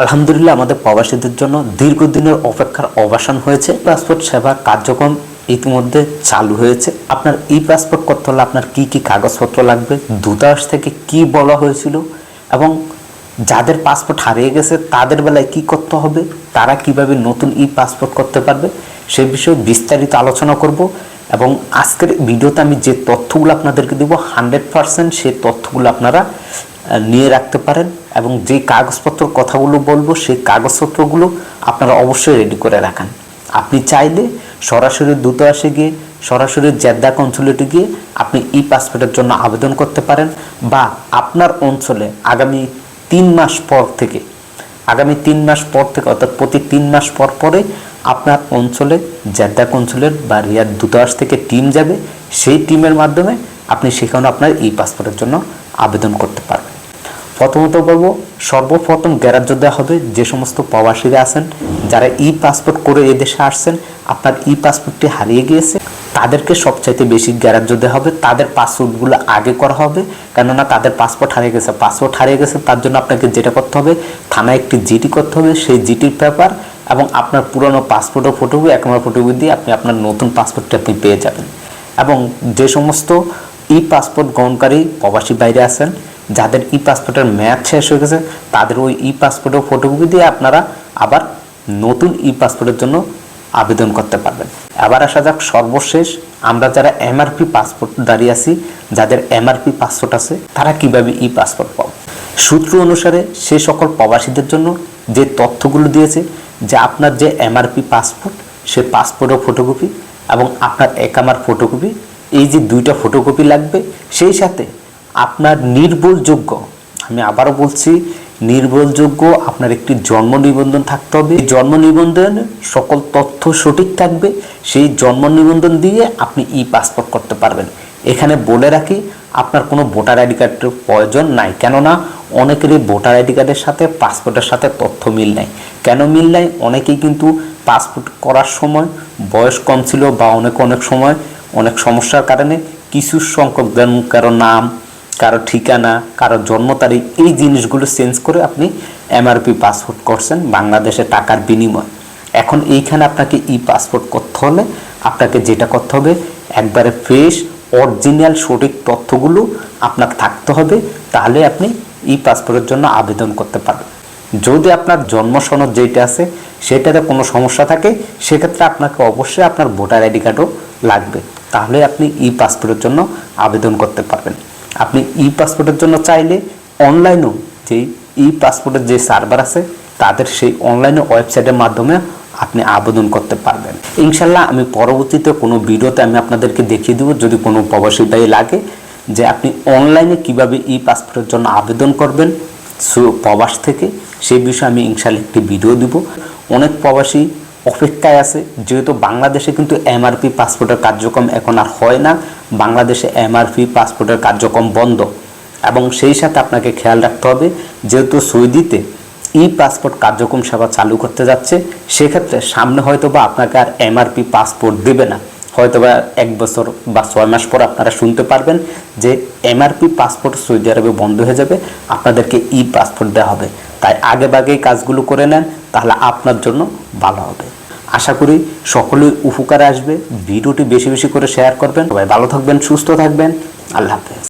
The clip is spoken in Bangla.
আলহামদুলিল্লাহ, আমাদের প্রবাসীদের জন্য দীর্ঘদিনের অপেক্ষার অবসান হয়েছে। পাসপোর্ট সেবা কার্যক্রম ইতিমধ্যে চালু হয়েছে। আপনার ই পাসপোর্ট করতে হলে আপনার কি কি কাগজপত্র লাগবে, দূতাবাস থেকে কি বলা হয়েছিল এবং যাদের পাসপোর্ট হারিয়ে গেছে তাদের বেলায় কি করতে হবে, তারা কীভাবে নতুন ই পাসপোর্ট করতে পারবে, সে বিষয়ে বিস্তারিত আলোচনা করব এবং আজকের ভিডিওতে আমি যে তথ্যগুলো আপনাদেরকে দেবো হান্ড্রেড পারসেন্ট সেই তথ্যগুলো আপনারা নিয়ে রাখতে পারেন। এবং যে কাগজপত্র কথাগুলো বলব, সেই কাগজপত্রগুলো আপনারা অবশ্যই রেডি করে রাখান। আপনি চাইলে সরাসরি দূতাবাসে গিয়ে, সরাসরি জেদ্দা কনসুলেটে গিয়ে আপনি ই পাসপোর্টের জন্য আবেদন করতে পারেন বা আপনার অঞ্চলে আগামী তিন মাস পর থেকে, আগামী তিন মাস পর থেকে অর্থাৎ প্রতি তিন মাস পর পরে আপনার অঞ্চলে জেদ্দা কনসুলেট বা রিয়াদ দূতাবাস থেকে টিম যাবে। সেই টিমের মাধ্যমে আপনি সেখানে আপনার ই পাসপোর্টের জন্য আবেদন করতে পারবেন। প্রথমত বলব, সর্বপ্রথম গ্যারাজ্য দেওয়া হবে যে সমস্ত প্রবাসীরা আছেন, যারা ই পাসপোর্ট করে এদেশে আসছেন, আপনার ই পাসপোর্টটি হারিয়ে গিয়েছে। তাদেরকে সবচাইতে বেশি গ্যারাজ্য দেওয়া হবে, তাদের পাসপোর্টগুলো আগে করা হবে, কেননা তাদের পাসপোর্ট হারিয়ে গেছে। পাসপোর্ট হারিয়ে গেছে, তার জন্য আপনাকে যেটা করতে হবে, থানায় একটি জিটি করতে হবে, সেই জিটির পেপার এবং আপনার পুরনো পাসপোর্টের ফটোকপি একমার ফটোকপি দিয়ে আপনি আপনার নতুন পাসপোর্টটি আপনি পেয়ে যাবেন। এবং যে সমস্ত ই পাসপোর্ট গ্রহণকারী প্রবাসী বাইরে আছেন যাদের ই পাসপোর্টের মেয়াদ শেষ হয়ে গেছে, তাদের ওই ই পাসপোর্টের ফটোকপি দিয়ে আপনারা আবার নতুন ই পাসপোর্টের জন্য আবেদন করতে পারবেন। আবার আসা যাক সর্বশেষ, আমরা যারা এমআরপি পাসপোর্ট দাঁড়িয়ে আছি, যাদের এমআরপি পাসপোর্ট আছে, তারা কীভাবে ই পাসপোর্ট পাবো? সূত্র অনুসারে সে সকল প্রবাসীদের জন্য যে তথ্যগুলো দিয়েছে, যে আপনার যে এমআরপি পাসপোর্ট, সে পাসপোর্টের ফটোকপি এবং আপনার একামার ফটোকপি এই যে দুইটা ফটোকপি লাগবে, সেই সাথে আপনার নির্ভুলযোগ্য। আমি আবারও বলছি, নির্ভুলযোগ্য, আপনার একটি জন্ম নিবন্ধন থাকতে হবে। জন্ম নিবন্ধনে সকল তথ্য সঠিক থাকবে। সেই জন্ম নিবন্ধন দিয়ে আপনি ই পাসপোর্ট করতে পারবেন। এখানে বলে রাখি, আপনার কোনো ভোটার আইডি কার্ডের প্রয়োজন নাই। কেননা, অনেকেরই ভোটার আইডি কার্ডের সাথে পাসপোর্টের সাথে তথ্য মিল নাই। কেন মিল নাই? অনেকেই কিন্তু পাসপোর্ট করার সময়, বয়স কম ছিল বা অনেক অনেক সময় অনেক সমস্যার কারণে কিছু সংখ্যক কারও নাম কারও ঠিকানা, কারও জন্ম তারিখ, এই জিনিসগুলো চেঞ্জ করে আপনি এমআরপি পাসপোর্ট করছেন বাংলাদেশে টাকার বিনিময়। এখন এইখানে আপনাকে ই পাসপোর্ট করতে হলে আপনাকে যেটা করতে হবে, একবারে ফ্রেশ অরিজিনাল সঠিক তথ্যগুলো আপনার থাকতে হবে, তাহলে আপনি ই পাসপোর্টের জন্য আবেদন করতে পারবেন। যদি আপনার জন্ম সনদ যেটা আছে, সেটাতে কোনো সমস্যা থাকে, সেক্ষেত্রে আপনাকে অবশ্যই আপনার ভোটার আইডি কার্ডও লাগবে। তাহলে আপনি ই পাসপোর্টের জন্য আবেদন করতে পারবেন। আপনি ই পাসপোর্টের জন্য চাইলে অনলাইনেও যে ই পাসপোর্টের যে সার্ভার আছে, তাদের সেই অনলাইনে ওয়েবসাইটের মাধ্যমে আপনি আবেদন করতে পারবেন। ইনশাল্লাহ আমি পরবর্তীতে কোনো ভিডিওতে আমি আপনাদেরকে দেখিয়ে দেবো, যদি কোনো প্রবাসী ভাই লাগে যে আপনি অনলাইনে কীভাবে ই পাসপোর্টের জন্য আবেদন করবেন প্রবাস থেকে সেই বিষয়ে আমি ইনশাল্লাহ একটি ভিডিও দিব। অনেক প্রবাসী অপেক্ষায় আছে, যেহেতু বাংলাদেশে কিন্তু এমআরপি পাসপোর্টের কার্যক্রম এখন আর হয় না। বাংলাদেশে এমআরপি, পাসপোর্টের কার্যক্রম বন্ধ। এবং সেই সাথে আপনাকে খেয়াল রাখতে হবে, যেহেতু সৌদিতে ই পাসপোর্ট কার্যক্রম সেবা চালু করতে যাচ্ছে, সেক্ষেত্রে সামনে হয়তো বা আপনাকে আর এমআরপি, পাসপোর্ট দেবে না। হয়তো বা এক বছর বা ছয় মাস পর আপনারা শুনতে পারবেন যে এমআরপি, পাসপোর্ট সৌদি আরবে বন্ধ হয়ে যাবে, আপনাদেরকে ই পাসপোর্ট দেওয়া হবে। তাই আগে বাগেই কাজগুলো করে নেন, তাহলে আপনার জন্য ভালো হবে। আশা করি সকলেই উপকারে আসবে। ভিডিওটি বেশি বেশি করে শেয়ার করবেন। সবাই ভালো থাকবেন, সুস্থ থাকবেন। আল্লাহ হাফেজ।